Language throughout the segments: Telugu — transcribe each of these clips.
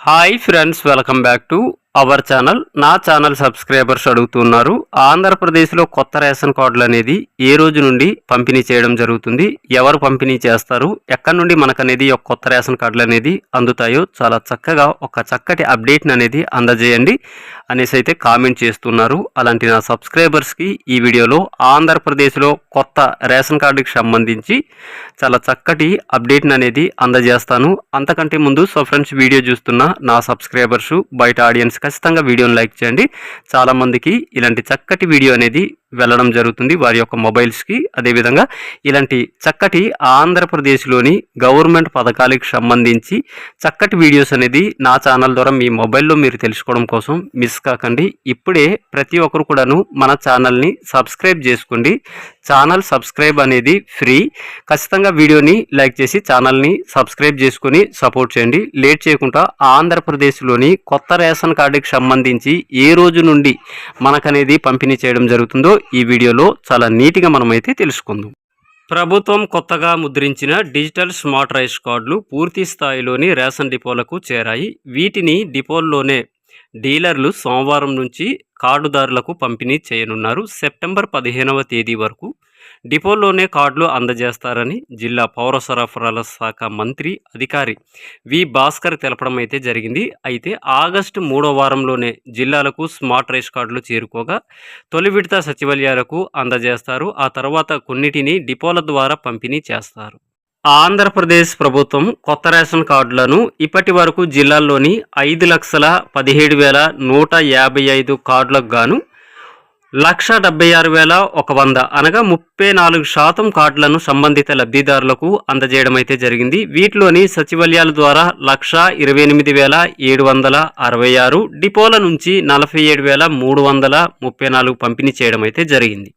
Hi friends welcome back to our channel. నా ఛానల్ సబ్స్క్రైబర్స్ అడుగుతున్నారు ఆంధ్రప్రదేశ్లో కొత్త రేషన్ కార్డులు అనేది ఏ రోజు నుండి పంపిణీ చేయడం జరుగుతుంది ఎవరు పంపిణీ చేస్తారు ఎక్కడి నుండి మనకు అనేది ఒక కొత్త రేషన్ కార్డులు అనేది అందుతాయో చాలా చక్కగా ఒక చక్కటి అప్డేట్ని అనేది అందజేయండి. అనేసి అయితే కామెంట్ చేస్తున్నారు. అలాంటి నా సబ్స్క్రైబర్స్కి ఈ వీడియోలో ఆంధ్రప్రదేశ్లో కొత్త రేషన్ కార్డుకి సంబంధించి చాలా చక్కటి అప్డేట్ని అనేది అందజేస్తాను. అంతకంటే ముందు సో ఫ్రెండ్స్ వీడియో చూస్తున్న నా సబ్స్క్రైబర్సు బయట ఆడియన్స్ ఖచ్చితంగా వీడియోని లైక్ చేయండి. చాలామందికి ఇలాంటి చక్కటి వీడియో అనేది వెళ్ళడం జరుగుతుంది వారి యొక్క మొబైల్స్కి. అదేవిధంగా ఇలాంటి చక్కటి ఆంధ్రప్రదేశ్లోని గవర్నమెంట్ పథకాలకు సంబంధించి చక్కటి వీడియోస్ అనేది నా ఛానల్ ద్వారా మీ మొబైల్లో మీరు తెలుసుకోవడం కోసం మిస్ కాకండి. ఇప్పుడే ప్రతి ఒక్కరు కూడాను మన ఛానల్ని సబ్స్క్రైబ్ చేసుకోండి. ఛానల్ సబ్స్క్రైబ్ అనేది ఫ్రీ. ఖచ్చితంగా వీడియోని లైక్ చేసి ఛానల్ని సబ్స్క్రైబ్ చేసుకొని సపోర్ట్ చేయండి. లేట్ చేయకుండా ఆంధ్రప్రదేశ్లోని కొత్త రేషన్ కార్డుకి సంబంధించి ఏ రోజు నుండి మనకనేది పంపిణీ చేయడం జరుగుతుందో ఈ వీడియోలో చాలా నీట్గా మనమైతే తెలుసుకుందాం. ప్రభుత్వం కొత్తగా ముద్రించిన డిజిటల్ స్మార్ట్ రైస్ కార్డులు పూర్తి స్థాయిలోని రేషన్ డిపోలకు చేరాయి. వీటిని డిపోల్లోనే డీలర్లు సోమవారం నుంచి కార్డుదారులకు పంపిణీ చేయనున్నారు. సెప్టెంబర్ పదిహేనవ తేదీ వరకు డిపోల్లోనే కార్డులు అందజేస్తారని జిల్లా పౌర సరఫరాల శాఖ మంత్రి అధికారి వి. భాస్కర్ తెలపడం అయితే జరిగింది. అయితే ఆగస్టు మూడో వారంలోనే జిల్లాలకు స్మార్ట్ రైస్ కార్డులు చేరుకోగా తొలి విడత సచివాలయాలకు అందజేస్తారు. ఆ తర్వాత కొన్నిటిని డిపోల ద్వారా పంపిణీ చేస్తారు. ఆంధ్రప్రదేశ్ ప్రభుత్వం కొత్త రేషన్ కార్డులను ఇప్పటి వరకు జిల్లాల్లోని ఐదు లక్షల పదిహేడు వేల నూట యాభై ఐదు కార్డులకు గాను లక్ష డెబ్బై ఆరు వేల ఒక వంద అనగా ముప్పై నాలుగు శాతం కార్డులను సంబంధిత లబ్ధిదారులకు అందజేయడం అయితే జరిగింది. వీటిలోని సచివాలయాల ద్వారా లక్ష ఇరవై ఎనిమిది వేల ఏడు వందల అరవై ఆరు డిపోల నుంచి నలభై ఏడు వేల మూడు వందల ముప్పై నాలుగు పంపిణీ చేయడం అయితే జరిగింది.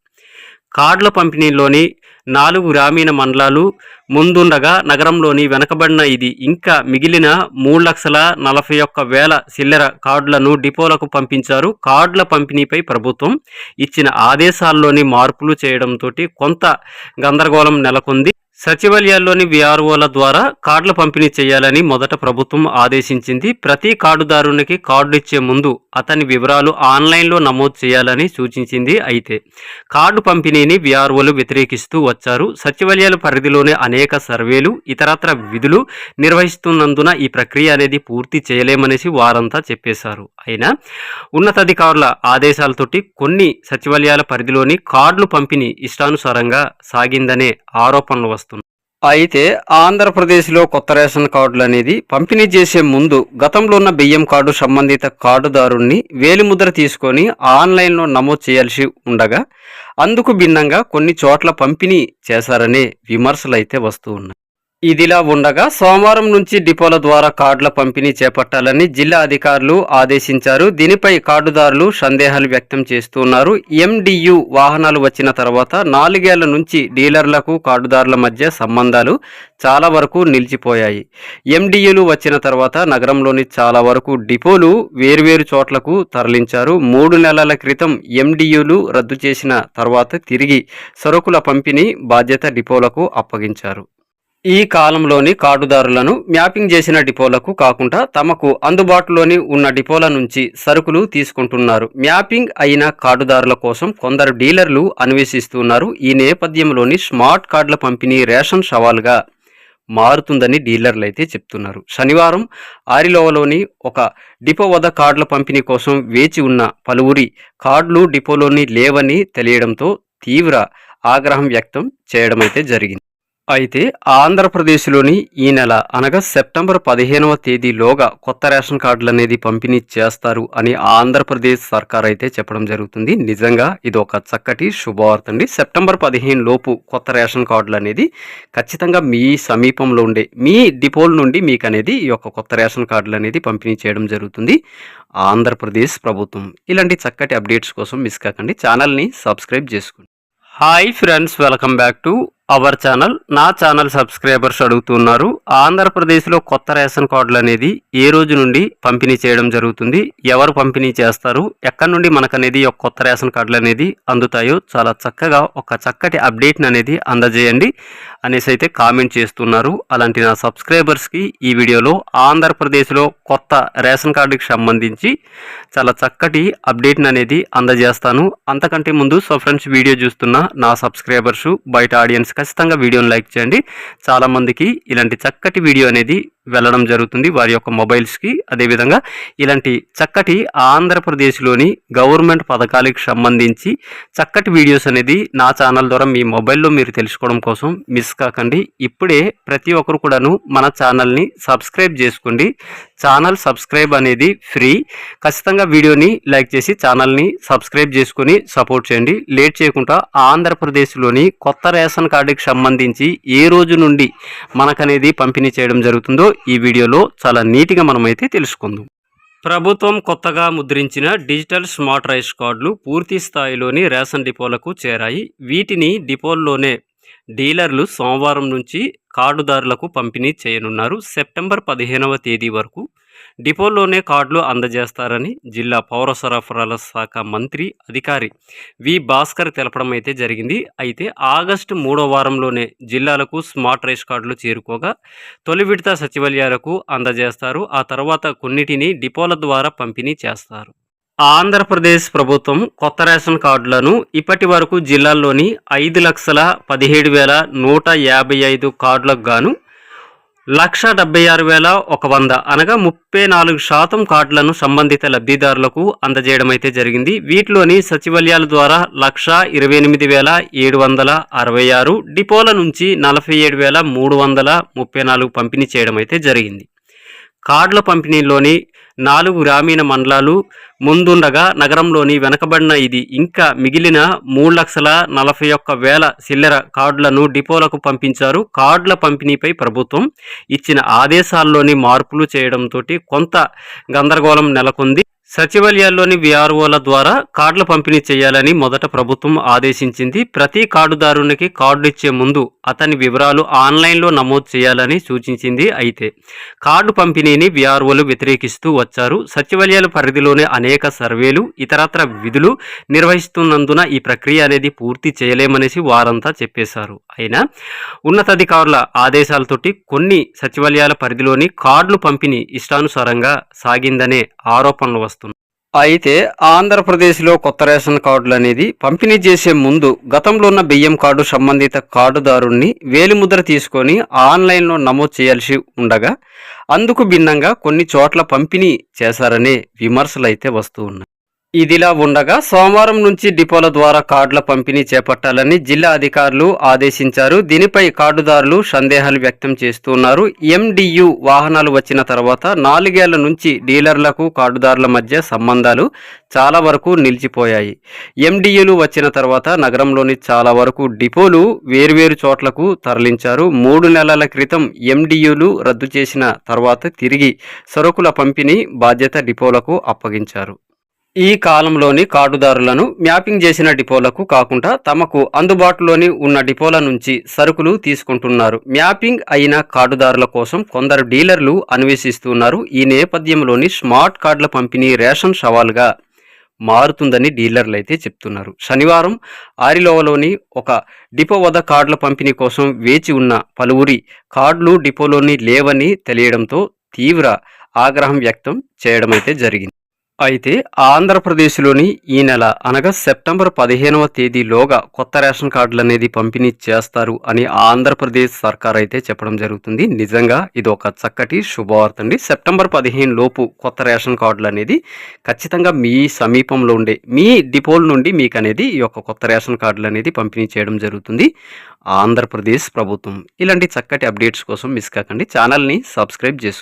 కార్డుల పంపిణీలోని నాలుగు గ్రామీణ మండలాలు ముందుండగా నగరంలోని వెనకబడిన ఇది. ఇంకా మిగిలిన మూడు లక్షల నలభై ఒక్క వేల చిల్లర కార్డులను డిపోలకు పంపించారు. కార్డుల పంపిణీపై ప్రభుత్వం ఇచ్చిన ఆదేశాల్లోని మార్పులు చేయడంతో కొంత గందరగోళం నెలకొంది. సచివాలయాల్లోని విఆర్ఓల ద్వారా కార్డుల పంపిణీ చేయాలని మొదట ప్రభుత్వం ఆదేశించింది. ప్రతి కార్డుదారునికి కార్డు ఇచ్చే ముందు అతని వివరాలు ఆన్లైన్లో నమోదు చేయాలని సూచించింది అయితే కార్డు పంపిణీని విఆర్ఓలు వ్యతిరేకిస్తూ వచ్చారు. సచివాలయాల పరిధిలోనే అనేక సర్వేలు ఇతరత్ర విధులు నిర్వహిస్తున్నందున ఈ ప్రక్రియ అనేది పూర్తి చేయలేమనేసి వారంతా చెప్పేశారు. అయినా ఉన్నతాధికారుల ఆదేశాలతోటి కొన్ని సచివాలయాల పరిధిలోని కార్డులు పంపిణీ ఇష్టానుసారంగా సాగిందనే ఆరోపణలు వస్తాయి అయితే ఆంధ్రప్రదేశ్లో కొత్త రేషన్ కార్డులు అనేది పంపిణీ చేసే ముందు గతంలో ఉన్న బియ్యం కార్డు సంబంధిత కార్డుదారుణ్ణి వేలిముద్ర తీసుకొని ఆన్లైన్లో నమోదు చేయాల్సి ఉండగా అందుకు భిన్నంగా కొన్ని చోట్ల పంపిణీ చేశారనే విమర్శలు అయితే వస్తూ ఉన్నాయి. ఇదిలా ఉండగా సోమవారం నుంచి డిపోల ద్వారా కార్డుల పంపిణీ చేపట్టాలని జిల్లా అధికారులు ఆదేశించారు. దీనిపై కార్డుదారులు సందేహాలు వ్యక్తం చేస్తున్నారు. ఎండియు వాహనాలు వచ్చిన తర్వాత నాలుగేళ్ళ నుంచి డీలర్లకు కార్డుదారుల మధ్య సంబంధాలు చాలా వరకు నిలిచిపోయాయి. ఎండియులు వచ్చిన తర్వాత నగరంలోని చాలా వరకు డిపోలు వేర్వేరు చోట్లకు తరలించారు. మూడు నెలల క్రితం ఎండియులు రద్దు చేసిన తర్వాత తిరిగి సరుకుల పంపిణీ బాధ్యత డిపోలకు అప్పగించారు. ఈ కాలంలోని కార్డుదారులను మ్యాపింగ్ చేసిన డిపోలకు కాకుండా తమకు అందుబాటులోని ఉన్న డిపోల నుంచి సరుకులు తీసుకుంటున్నారు. మ్యాపింగ్ అయిన కార్డుదారుల కోసం కొందరు డీలర్లు అన్వేషిస్తున్నారు. ఈ నేపథ్యంలోని స్మార్ట్ కార్డుల పంపిణీ రేషన్ సవాల్గా మారుతుందని డీలర్లు అయితే చెప్తున్నారు. శనివారం ఆరిలోవలోని ఒక డిపో వద్ద కార్డుల పంపిణీ కోసం వేచి ఉన్న పలువురి కార్డులు డిపోలోని లేవని తెలియడంతో తీవ్ర ఆగ్రహం వ్యక్తం చేయడం అయితే జరిగింది. అయితే ఆంధ్రప్రదేశ్లోని ఈ నెల అనగా సెప్టెంబర్ పదిహేనవ తేదీలోగా కొత్త రేషన్ కార్డులు అనేది పంపిణీ చేస్తారు అని ఆంధ్రప్రదేశ్ సర్కార్ అయితే చెప్పడం జరుగుతుంది. నిజంగా ఇది ఒక చక్కటి శుభవార్త అండి. సెప్టెంబర్ పదిహేను లోపు కొత్త రేషన్ కార్డులు అనేది ఖచ్చితంగా మీ సమీపంలో ఉండే మీ డిపోల నుండి మీకు అనేది ఈ యొక్క కొత్త రేషన్ కార్డులు అనేది పంపిణీ చేయడం జరుగుతుంది. ఆంధ్రప్రదేశ్ ప్రభుత్వం ఇలాంటి చక్కటి అప్డేట్స్ కోసం మిస్ కాకండి. ఛానల్ని సబ్స్క్రైబ్ చేసుకోండి. Hi friends welcome back to our channel నా ఛానల్ సబ్స్క్రైబర్స్ అడుగుతున్నారు. ఆంధ్రప్రదేశ్లో కొత్త రేషన్ కార్డులు అనేది ఏ రోజు నుండి పంపిణీ చేయడం జరుగుతుంది? ఎవరు పంపిణీ చేస్తారు? ఎక్కడి నుండి మనకు అనేది ఒక కొత్త రేషన్ కార్డులు అనేది అందుతాయో చాలా చక్కగా ఒక చక్కటి అప్డేట్ని అనేది అందజేయండి. అనేసి అయితే కామెంట్ చేస్తున్నారు. అలాంటి నా సబ్స్క్రైబర్స్కి ఈ వీడియోలో ఆంధ్రప్రదేశ్లో కొత్త రేషన్ కార్డుకి సంబంధించి చాలా చక్కటి అప్డేట్ని అనేది అందజేస్తాను. అంతకంటే ముందు సో ఫ్రెండ్స్ వీడియో చూస్తున్న నా సబ్స్క్రైబర్సు బయట ఆడియన్స్ ఖచ్చితంగా వీడియోని లైక్ చేయండి. చాలామందికి ఇలాంటి చక్కటి వీడియో అనేది వెళ్ళడం జరుగుతుంది వారి యొక్క మొబైల్స్కి. అదేవిధంగా ఇలాంటి చక్కటి ఆంధ్రప్రదేశ్లోని గవర్నమెంట్ పథకాలకు సంబంధించి చక్కటి వీడియోస్ అనేది నా ఛానల్ ద్వారా మీ మొబైల్లో మీరు తెలుసుకోవడం కోసం మిస్ కాకండి. ఇప్పుడే ప్రతి ఒక్కరు కూడాను మన ఛానల్ని సబ్స్క్రైబ్ చేసుకోండి. ఛానల్ సబ్స్క్రైబ్ అనేది ఫ్రీ. ఖచ్చితంగా వీడియోని లైక్ చేసి ఛానల్ని సబ్స్క్రైబ్ చేసుకొని సపోర్ట్ చేయండి. లేట్ చేయకుండా ఆంధ్రప్రదేశ్లోని కొత్త రేషన్ కార్డుకి సంబంధించి ఏ రోజు నుండి మనకనేది పంపిణీ చేయడం జరుగుతుందో ఈ వీడియోలో చాలా నీట్గా మనమైతే తెలుసుకుందాం. ప్రభుత్వం కొత్తగా ముద్రించిన డిజిటల్ స్మార్ట్ రైస్ కార్డులు పూర్తి స్థాయిలోని రేషన్ డిపోలకు చేరాయి. వీటిని డిపోల్లోనే డీలర్లు సోమవారం నుంచి కార్డుదారులకు పంపిణీ చేయనున్నారు. సెప్టెంబర్ పదిహేనవ తేదీ వరకు డిపోల్లోనే కార్డులు అందజేస్తారని జిల్లా పౌర సరఫరాల శాఖ మంత్రి అధికారి వి భాస్కర్ తెలపడం అయితే జరిగింది. అయితే ఆగస్టు మూడో వారంలోనే జిల్లాలకు స్మార్ట్ రేస్ కార్డులు చేరుకోగా తొలి విడత సచివాలయాలకు అందజేస్తారు. ఆ తర్వాత కొన్నిటిని డిపోల ద్వారా పంపిణీ చేస్తారు. ఆంధ్రప్రదేశ్ ప్రభుత్వం కొత్త రేషన్ కార్డులను ఇప్పటి వరకు జిల్లాల్లోని ఐదు లక్షల పదిహేడు వేల నూట యాభై ఐదు కార్డులకు గాను లక్ష డెబ్బై ఆరు వేల ఒక వంద అనగా ముప్పై నాలుగు శాతం కార్డులను సంబంధిత లబ్ధిదారులకు అందజేయడం అయితే జరిగింది. వీటిలోని సచివాలయాల ద్వారా లక్ష ఇరవై ఎనిమిది వేల ఏడు వందల అరవై ఆరు డిపోల నుంచి నలభై ఏడు వేల మూడు వందల ముప్పై నాలుగు పంపిణీ చేయడం అయితే జరిగింది. కార్డుల పంపిణీలోని నాలుగు గ్రామీణ మండలాలు ముందుండగా నగరంలోని వెనకబడిన ఇది. ఇంకా మిగిలిన మూడు లక్షల నలభై ఒక్క వేల చిల్లర కార్డులను డిపోలకు పంపించారు. కార్డుల పంపిణీపై ప్రభుత్వం ఇచ్చిన ఆదేశాల్లోని మార్పులు చేయడంతో కొంత గందరగోళం నెలకొంది. సచివాలయాల్లోని విఆర్ఓల ద్వారా కార్డుల పంపిణీ చేయాలని మొదట ప్రభుత్వం ఆదేశించింది. ప్రతి కార్డుదారునికి కార్డు ఇచ్చే ముందు అతని వివరాలు ఆన్లైన్లో నమోదు చేయాలని సూచించింది అయితే. కార్డు పంపిణీని విఆర్ఓలు వ్యతిరేకిస్తూ వచ్చారు. సచివాలయాల పరిధిలోనే అనేక సర్వేలు ఇతరత్ర విధులు నిర్వహిస్తున్నందున ఈ ప్రక్రియ అనేది పూర్తి చేయలేమనేసి వారంతా చెప్పేశారు. అయినా ఉన్నతాధికారుల ఆదేశాలతోటి కొన్ని సచివాలయాల పరిధిలోని కార్డులు పంపిణీ ఇష్టానుసారంగా సాగిందనే ఆరోపణలు వస్తున్నాయి. అయితే ఆంధ్రప్రదేశ్లో కొత్త రేషన్ కార్డులు అనేది పంపిణీ చేసే ముందు గతంలో ఉన్న బియ్యం కార్డు సంబంధిత కార్డుదారుణ్ణి వేలిముద్ర తీసుకొని ఆన్లైన్లో నమోదు చేయాల్సి ఉండగా అందుకు భిన్నంగా కొన్ని చోట్ల పంపిణీ చేశారనే విమర్శలు అయితే వస్తూ ఉన్నాయి. ఇదిలా ఉండగా సోమవారం నుంచి డిపోల ద్వారా కార్డుల పంపిణీ చేపట్టాలని జిల్లా అధికారులు ఆదేశించారు. దీనిపై కార్డుదారులు సందేహాలు వ్యక్తం చేస్తున్నారు. ఎండియు వాహనాలు వచ్చిన తర్వాత నాలుగేళ్ళ నుంచి డీలర్లకు కార్డుదారుల మధ్య సంబంధాలు చాలా వరకు నిలిచిపోయాయి. ఎండియులు వచ్చిన తర్వాత నగరంలోని చాలా వరకు డిపోలు వేర్వేరు చోట్లకు తరలించారు. మూడు నెలల క్రితం ఎండియులు రద్దు చేసిన తర్వాత తిరిగి సరుకుల పంపిణీ బాధ్యత డిపోలకు అప్పగించారు. ఈ కాలంలోని కార్డుదారులను మ్యాపింగ్ చేసిన డిపోలకు కాకుండా తమకు అందుబాటులోని ఉన్న డిపోల నుంచి సరుకులు తీసుకుంటున్నారు. మ్యాపింగ్ అయిన కార్డుదారుల కోసం కొందరు డీలర్లు అన్వేషిస్తున్నారు. ఈ నేపథ్యంలోని స్మార్ట్ కార్డుల పంపిణీ రేషన్ సవాల్గా మారుతుందని డీలర్లు అయితే చెప్తున్నారు. శనివారం ఆరిలోవలోని ఒక డిపో వద్ద కార్డుల పంపిణీ కోసం వేచి ఉన్న పలువురి కార్డులు డిపోలోని లేవని తెలియడంతో తీవ్ర ఆగ్రహం వ్యక్తం చేయడం అయితే జరిగింది. అయితే ఆంధ్రప్రదేశ్లోని ఈ నెల అనగా సెప్టెంబర్ పదిహేనవ తేదీలోగా కొత్త రేషన్ కార్డులు అనేది పంపిణీ చేస్తారు అని ఆంధ్రప్రదేశ్ సర్కార్ అయితే చెప్పడం జరుగుతుంది. నిజంగా ఇది ఒక చక్కటి శుభవార్త అండి. సెప్టెంబర్ పదిహేను లోపు కొత్త రేషన్ కార్డులు అనేది ఖచ్చితంగా మీ సమీపంలో ఉండే మీ డిపోల్ నుండి మీకు అనేది ఈ యొక్క కొత్త రేషన్ కార్డులు అనేది పంపిణీ చేయడం జరుగుతుంది. ఆంధ్రప్రదేశ్ ప్రభుత్వం ఇలాంటి చక్కటి అప్డేట్స్ కోసం మిస్ కాకండి. ఛానల్ని సబ్స్క్రైబ్ చేసుకోండి.